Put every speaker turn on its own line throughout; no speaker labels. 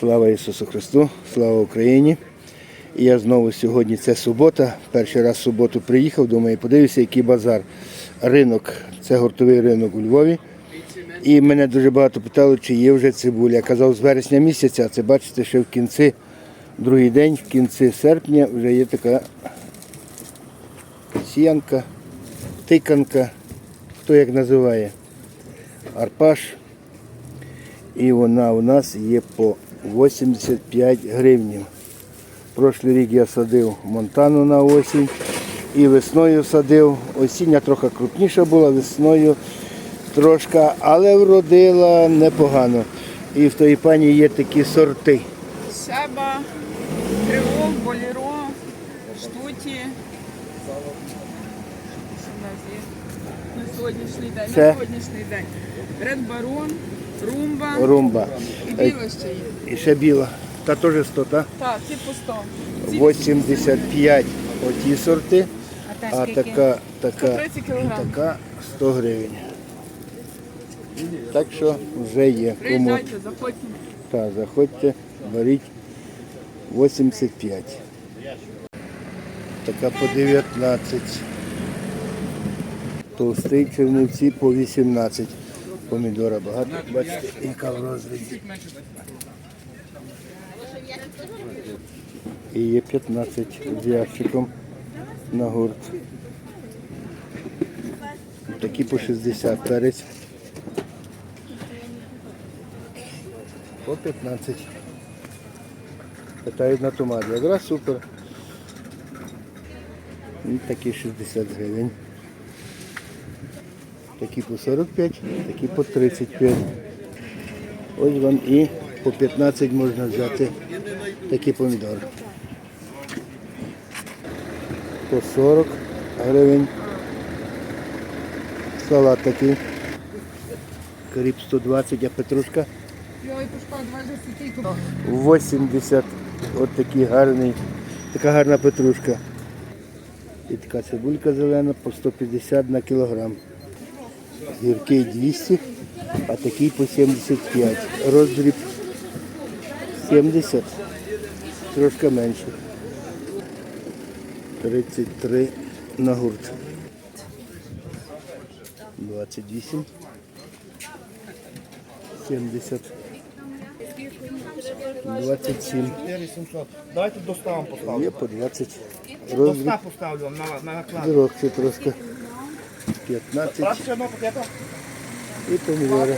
Слава Ісусу Христу, слава Україні. І я знову сьогодні, це субота. Перший раз в суботу приїхав, думаю, подивився, який базар. Ринок, це гуртовий ринок у Львові. І мене дуже багато питали, чи є вже цибуля. Я казав, з вересня місяця, це бачите, що в кінці, другий день, в кінці серпня вже є така сіянка, тиканка, хто як називає, арпаш. І вона у нас є по 85 гривнів. Прошлий рік я садив Монтану на осінь і весною садив. Осіння трохи крупніша була, весною трошки, але вродила непогано. І в тої пані є такі сорти.
Сяба, Кривок, Боліро, Штуті. На сьогоднішній день.
Це?
На сьогоднішній день. Ред Барон, Румба
Румба.
і біла ще є.
І ще біла. Та теж 100, так?
Так, ці по 100.
85 оті сорти, а така, така,
30 кілограм.
така 100 гривень. Так що вже є. Кому
Приїжджайте, заходьте.
Так, заходьте, беріть 85. Така по 19. Толстий чернівці по 18. Помідора багато. Бачите, яка в розрізі. І є 15 з ящиком на гурт. Такі по 60 перець. По 15. Питають на томат. Якраз супер. І такі 60 гривень. Такі по 45, такі по 35. Ось вам і по 15 можна взяти такі помідори. По 40 гривень. Салат такий. Кріп 120, а петрушка
Йой, пушка, 20
80. От такий гарний, така гарна петрушка. І така цибулька зелена по 150 на кілограм. Гіркий 200, а такий по 75. Роздріб 70, трошки менше. 33 на гурт. 28. 70. 27.
4700. Давайте до 100 вам поставлю.
Є по 20.
До
Роздріб
100 поставлю вам на, на наклад.
дорогче трошки. 15
Бачите одного пакета?
і помідори.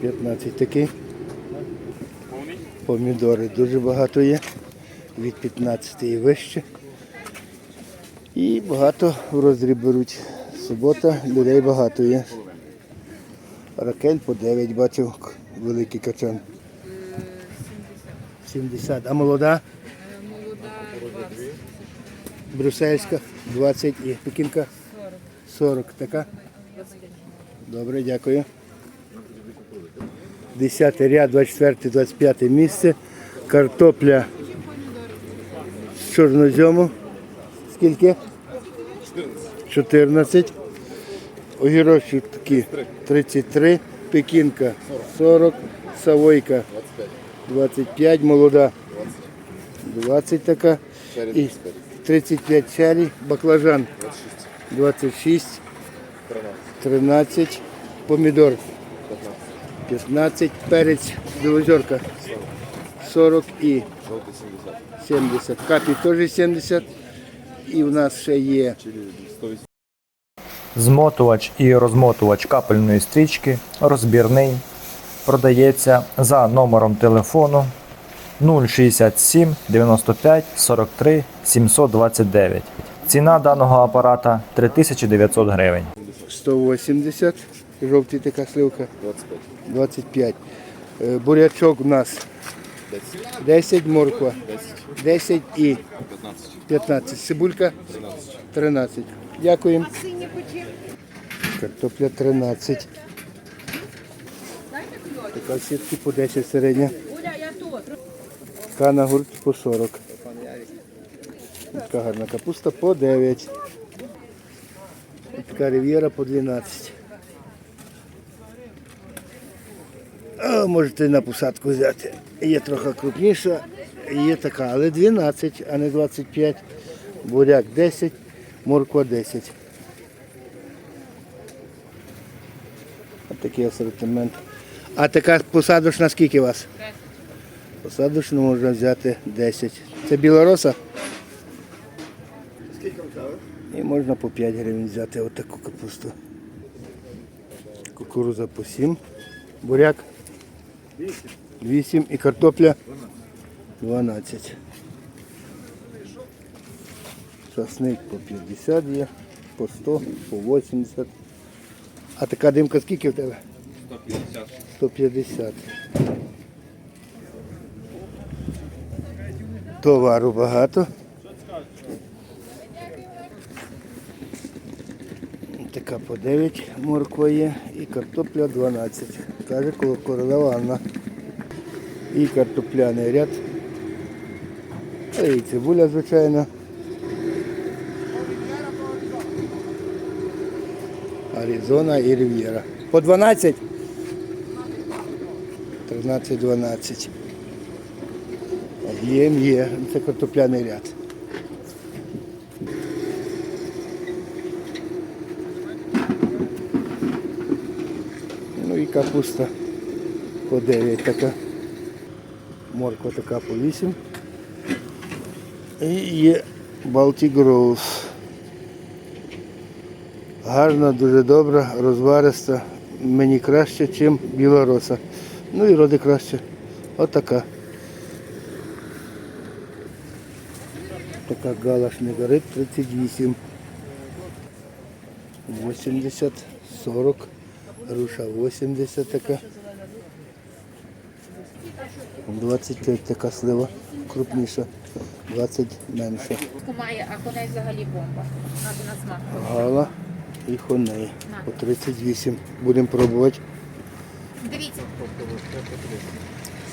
15 такий. Помідори дуже багато є. Від 15 і вище. І багато в роздріб беруть. Субота, людей багато є. Ракель по 9 бачив, великий качан. 70. А молода?
Молода 20.
Брюссельська 20 і пекінка 40. Така? Добре, дякую. 10 ряд, 24, 25 місце. Картопля з чорнозьому. Скільки? 14. Огірочок такі 33. Пекінка 40. Савойка 25. Молода 20 така. І 35 чарі, баклажан 26, 13, помідор 15, перець білозерка 40 і 70. Капі теж 70. І в нас ще є
Змотувач і розмотувач капельної стрічки розбірний продається за номером телефону 067 95 43 729. Ціна даного апарата 3900 гривень.
180, жовтий така сливка 25. Е, Бурячок у нас 10, морква 10 і 15. Цибулька 13. Дякуємо. Картопля 13. Така сітки по 10 середня. Така на гурт по 40. Така гарна капуста по 9. Така рив'єра по 12. А, можете на посадку взяти. Є трохи крупніша, є така, але 12, а не 25. Буряк 10, морква 10. Ось такий асортимент. А така посадочна скільки у вас? Посадочну можна взяти 10. Це білороса? І можна по 5 гривень взяти отаку капусту. Кукуруза по 7. Буряк 8 і картопля 12. Часник по 50 є, по 100, по 80. А така димка скільки в тебе? 150. 150. Товару багато. Така по 9 морква є і картопля 12. Каже королева Анна. І картопляний ряд. А і цибуля, звичайно. Аризона і Рів'єра. По 12? 13-12. Об'єм є. Це картопляний ряд. Ну і капуста по 9 така. Морква така по 8. І є Baltic Rose. Гарна, дуже добра, розвариста. Мені краще, ніж білороса. Ну і роди краще. Отака. Така галаш не горить 38. 80, 40. Груша 80 така. 25 така слива крупніша, 20 менша.
Має, а коней взагалі бомба. Надо на.
Гала і хоней по 38. Будемо пробувати.
Дивіться,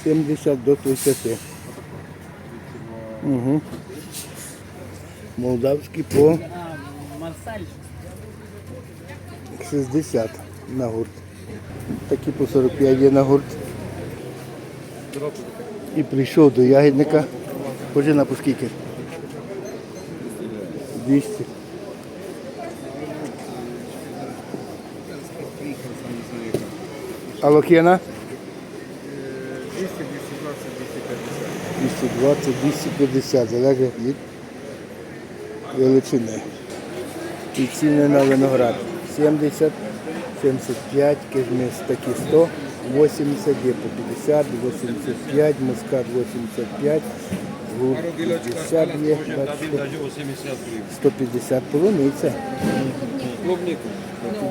70 до 30. Угу. Молдавський по 60 на гурт. Такі по 45 є на гурт. І прийшов до ягідника. Ходи на скільки? 200. А локена? 220, 250, залежить від величини. І ціни на виноград 70, 75, кишмис такі 100, 80, є по 50, 85, мускат 85, гуд 50 є, 150 полуниця,
Клубнику.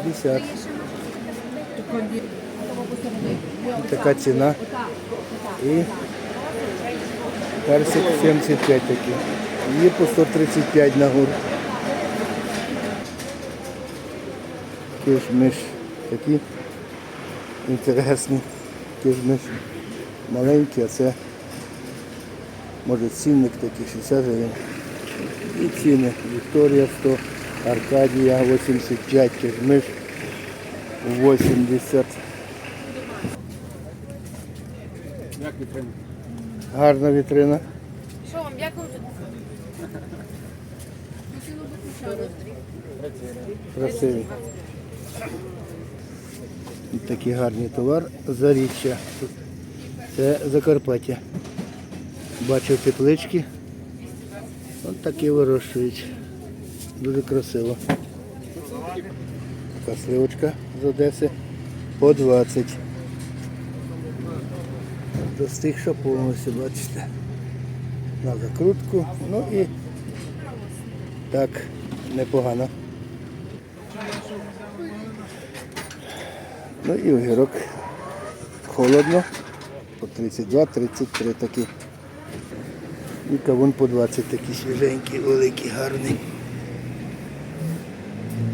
50. І така ціна. І персик 75 такий. Є по 135 на гурт. Кишмиш такі інтересні. Кишмиш маленький, а це може цінник такий 60 гривень. І ціни. Вікторія 100, Аркадія 85, кишмиш 80.
Як приймете?
Гарна вітрина.
що вам дякую.
Красивий. І такий гарний товар заріччя. Це Закарпаття. Бачив теплички. Ось такі вирощують. Дуже красиво. Така сливочка з Одеси по 20. Достигша повністю, бачите. На закрутку. Ну і так, непогано. Ну і огірок. Холодно. По 32-33 такі. І кавун по 20 такі свіженький, великий, гарний.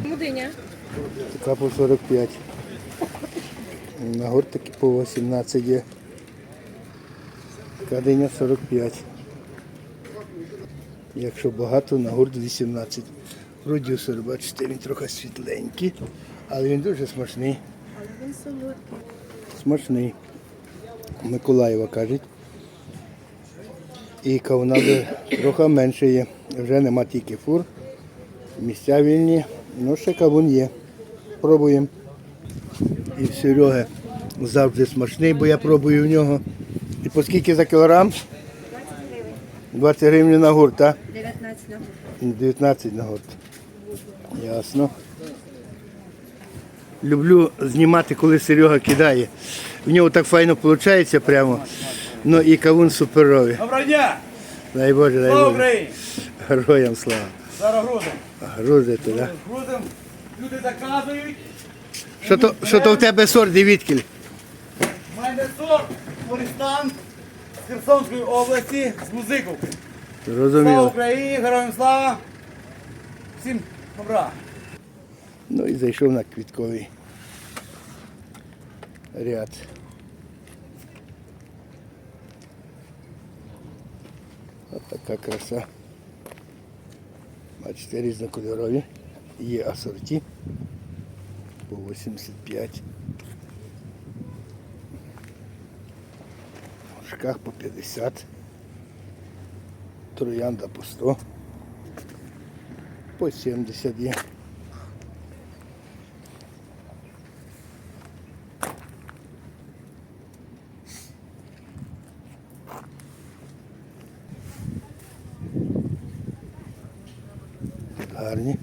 Мудиня.
Така по 45. На горд такі по 18 є. Така диня 45. Якщо багато, на гурт 18. Продюсер, бачите, він трохи світленький, але він дуже смачний. Але він Смачний. Миколаєва кажуть. І кавунади трохи менше є. Вже нема тільки фур. Місця вільні. Ну, ще кавун є. Пробуємо. І в Сереги завжди смачний, бо я пробую в нього. І по скільки за кілограм?
20 гривень.
на гурт, так?
19 на гурт.
19 на год. Ясно. Люблю знімати, коли Серега кидає. В нього так файно виходить прямо. Ну і кавун суперовий.
Доброго дня!
Дай Боже, дай
Слава
Боже.
Україні!
Героям слава.
Зараз грудим.
Грузити, так?
Грудим. Люди заказують.
Що то, що то в тебе сорт, відкіль?
Майне сорт, Форістан з Херсонської області, з Музиковки. Слава
Розуміло.
Україні, героям слава! Всім добра!
Ну і зайшов на квітковий ряд. Ось така краса. Бачите, різнокольорові. Є асорті по 85. В по 50. Троянда по 100. По 70 є. Гарні.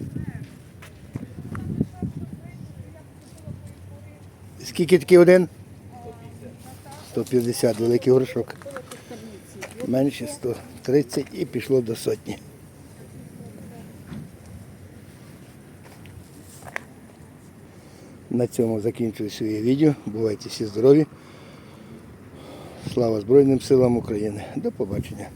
Скільки такий один? 150, великий горшок. Менше 130 і пішло до сотні. На цьому закінчую своє відео. Бувайте всі здорові. Слава Збройним силам України. До побачення.